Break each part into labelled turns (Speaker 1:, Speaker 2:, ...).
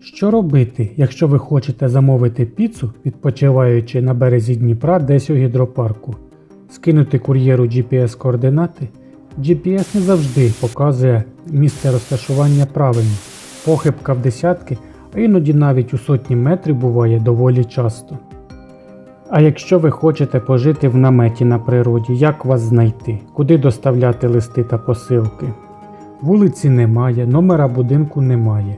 Speaker 1: Що робити, якщо ви хочете замовити піцу, відпочиваючи на березі Дніпра десь у гідропарку? Скинути кур'єру GPS-координати? GPS не завжди показує місце розташування правильно. Похибка в десятки, а іноді навіть у сотні метрів буває доволі часто. А якщо ви хочете пожити в наметі на природі, як вас знайти? Куди доставляти листи та посилки? Вулиці немає, номера будинку немає.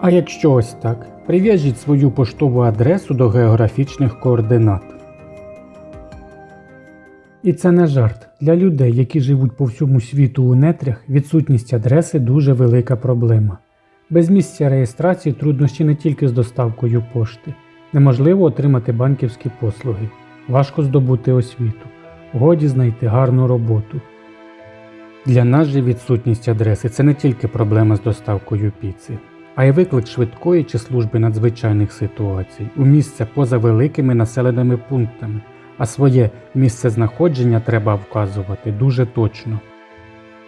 Speaker 1: А якщо ось так, прив'яжіть свою поштову адресу до географічних координат. І це не жарт. Для людей, які живуть по всьому світу у нетрях, відсутність адреси дуже велика проблема. Без місця реєстрації труднощі не тільки з доставкою пошти. Неможливо отримати банківські послуги, важко здобути освіту, годі знайти гарну роботу. Для нас же відсутність адреси це не тільки проблема з доставкою піци, а й виклик швидкої чи служби надзвичайних ситуацій у місце поза великими населеними пунктами, а своє місце знаходження треба вказувати дуже точно.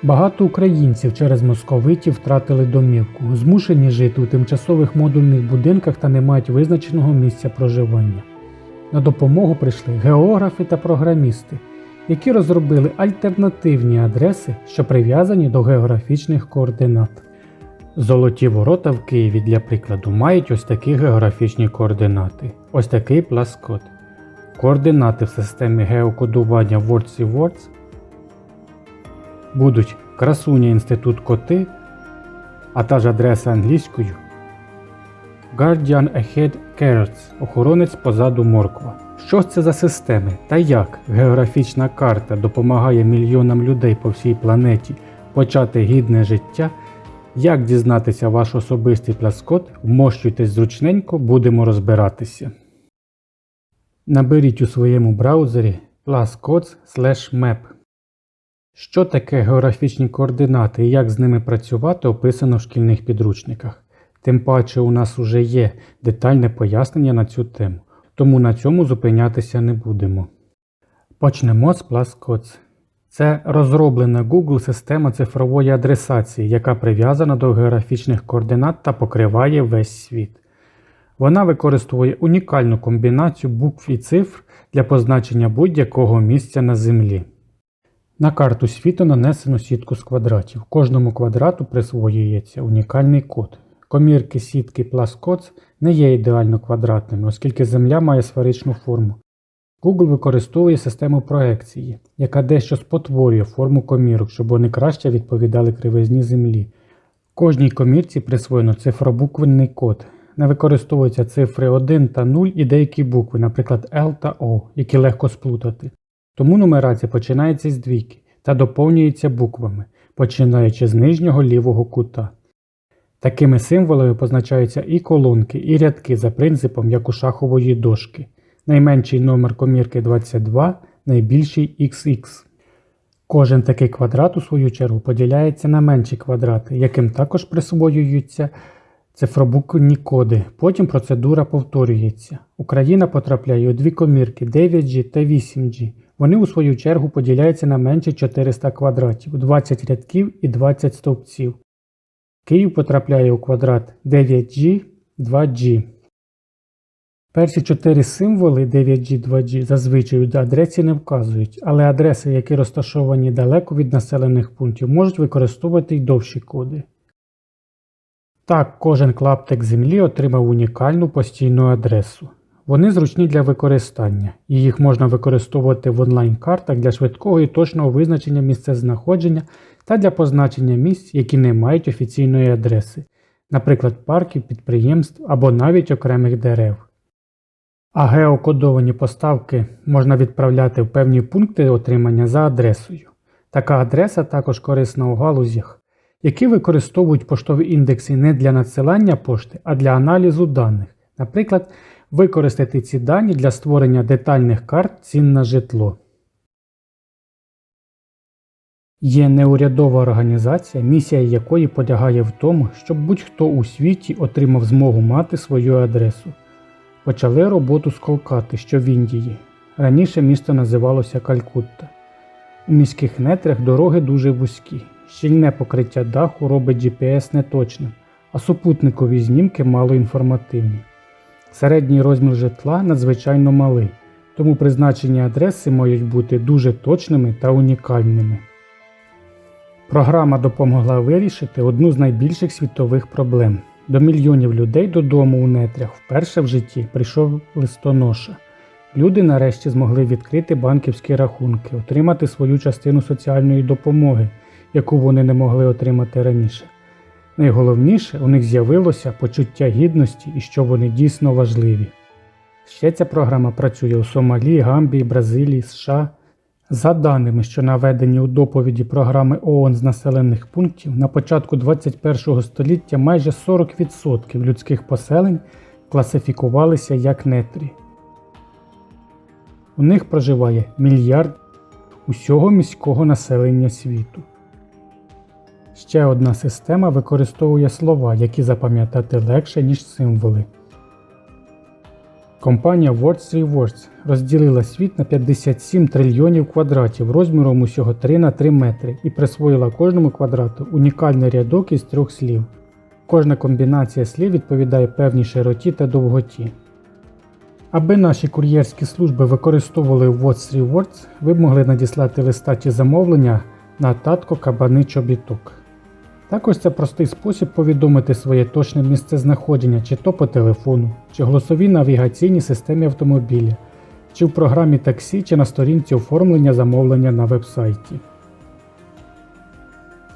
Speaker 1: Багато українців через московитів втратили домівку, змушені жити у тимчасових модульних будинках та не мають визначеного місця проживання. На допомогу прийшли географи та програмісти, які розробили альтернативні адреси, що прив'язані до географічних координат. Золоті ворота в Києві, для прикладу, мають ось такі географічні координати, ось такий пласкод. Координати в системі геокодування Words і Words будуть Красуня Інститут Коти, а та ж адреса англійською Guardian Ahead Carrots охоронець позаду морква. Що це за системи та як географічна карта допомагає мільйонам людей по всій планеті почати гідне життя? Як дізнатися ваш особистий пласкот, вмощуйтесь зручненько, будемо розбиратися. Наберіть у своєму браузері pluscodes map. Що таке географічні координати і як з ними працювати описано в шкільних підручниках. Тим паче у нас уже є детальне пояснення на цю тему, тому на цьому зупинятися не будемо. Почнемо з Pluscodes. Це розроблена Google система цифрової адресації, яка прив'язана до географічних координат та покриває весь світ. Вона використовує унікальну комбінацію букв і цифр для позначення будь-якого місця на Землі. На карту світу нанесено сітку з квадратів. Кожному квадрату присвоюється унікальний код. Комірки сітки Pluscodes не є ідеально квадратними, оскільки Земля має сферичну форму. Google використовує систему проекції, яка дещо спотворює форму комірок, щоб вони краще відповідали кривизні Землі. Кожній комірці присвоєно цифробуквенний код. Не використовуються цифри 1 та 0 і деякі букви, наприклад L та O, які легко сплутати. Тому нумерація починається з двійки та доповнюється буквами, починаючи з нижнього лівого кута. Такими символами позначаються і колонки, і рядки за принципом як у шахової дошки. Найменший номер комірки 22, найбільший XX. Кожен такий квадрат, у свою чергу, поділяється на менші квадрати, яким також присвоюються цифробуквенні коди. Потім процедура повторюється. Україна потрапляє у дві комірки 9G та 8G. Вони у свою чергу поділяються на менше 400 квадратів, 20 рядків і 20 стовпців. Київ потрапляє у квадрат 9G 2G. Перші чотири символи 9G 2G зазвичай у адресі не вказують, але адреси, які розташовані далеко від населених пунктів, можуть використовувати й довші коди. Так, кожен клаптик землі отримав унікальну постійну адресу. Вони зручні для використання, і їх можна використовувати в онлайн-картах для швидкого і точного визначення місцезнаходження та для позначення місць, які не мають офіційної адреси, наприклад, парків, підприємств або навіть окремих дерев. А геокодовані поставки можна відправляти в певні пункти отримання за адресою. Така адреса також корисна у галузях, які використовують поштові індекси не для надсилання пошти, а для аналізу даних. Наприклад, використати ці дані для створення детальних карт цін на житло. Є неурядова організація, місія якої полягає в тому, щоб будь-хто у світі отримав змогу мати свою адресу. Почали роботу з Колкати, що в Індії. Раніше місто називалося Калькутта. У міських нетрях дороги дуже вузькі. Щільне покриття даху робить GPS неточним, а супутникові знімки малоінформативні. Середній розмір житла надзвичайно малий, тому призначені адреси мають бути дуже точними та унікальними. Програма допомогла вирішити одну з найбільших світових проблем. До мільйонів людей додому у нетрях вперше в житті прийшов листоноша. Люди нарешті змогли відкрити банківські рахунки, отримати свою частину соціальної допомоги, яку вони не могли отримати раніше. Найголовніше, у них з'явилося почуття гідності і що вони дійсно важливі. Ще ця програма працює у Сомалі, Гамбії, Бразилії, США. За даними, що наведені у доповіді програми ООН з населених пунктів, на початку 21 століття майже 40% людських поселень класифікувалися як нетрі. У них проживає мільярд усього міського населення світу. Ще одна система використовує слова, які запам'ятати легше, ніж символи. Компанія Words розділила світ на 57 трильйонів квадратів розміром усього 3 на 3 метри і присвоїла кожному квадрату унікальний рядок із трьох слів. Кожна комбінація слів відповідає певній широті та довготі. Аби наші кур'єрські служби використовували What's Rewards, ви б могли надіслати листа чи замовлення на татко кабани чобіток. Також це простий спосіб повідомити своє точне місце знаходження чи то по телефону, чи голосовій навігаційній системі автомобіля, чи в програмі таксі, чи на сторінці оформлення замовлення на вебсайті.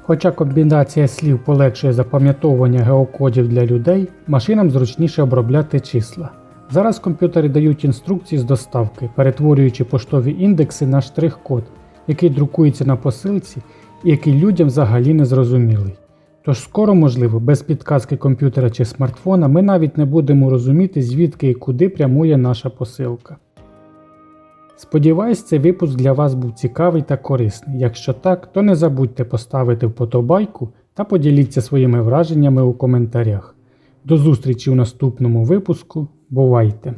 Speaker 1: Хоча комбінація слів полегшує запам'ятовування геокодів для людей, машинам зручніше обробляти числа. Зараз комп'ютери дають інструкції з доставки, перетворюючи поштові індекси на штрих-код, який друкується на посилці і який людям взагалі не зрозумілий. Тож скоро, можливо, без підказки комп'ютера чи смартфона ми навіть не будемо розуміти, звідки і куди прямує наша посилка. Сподіваюсь, цей випуск для вас був цікавий та корисний. Якщо так, то не забудьте поставити вподобайку та поділіться своїми враженнями у коментарях. До зустрічі у наступному випуску. Бувайте!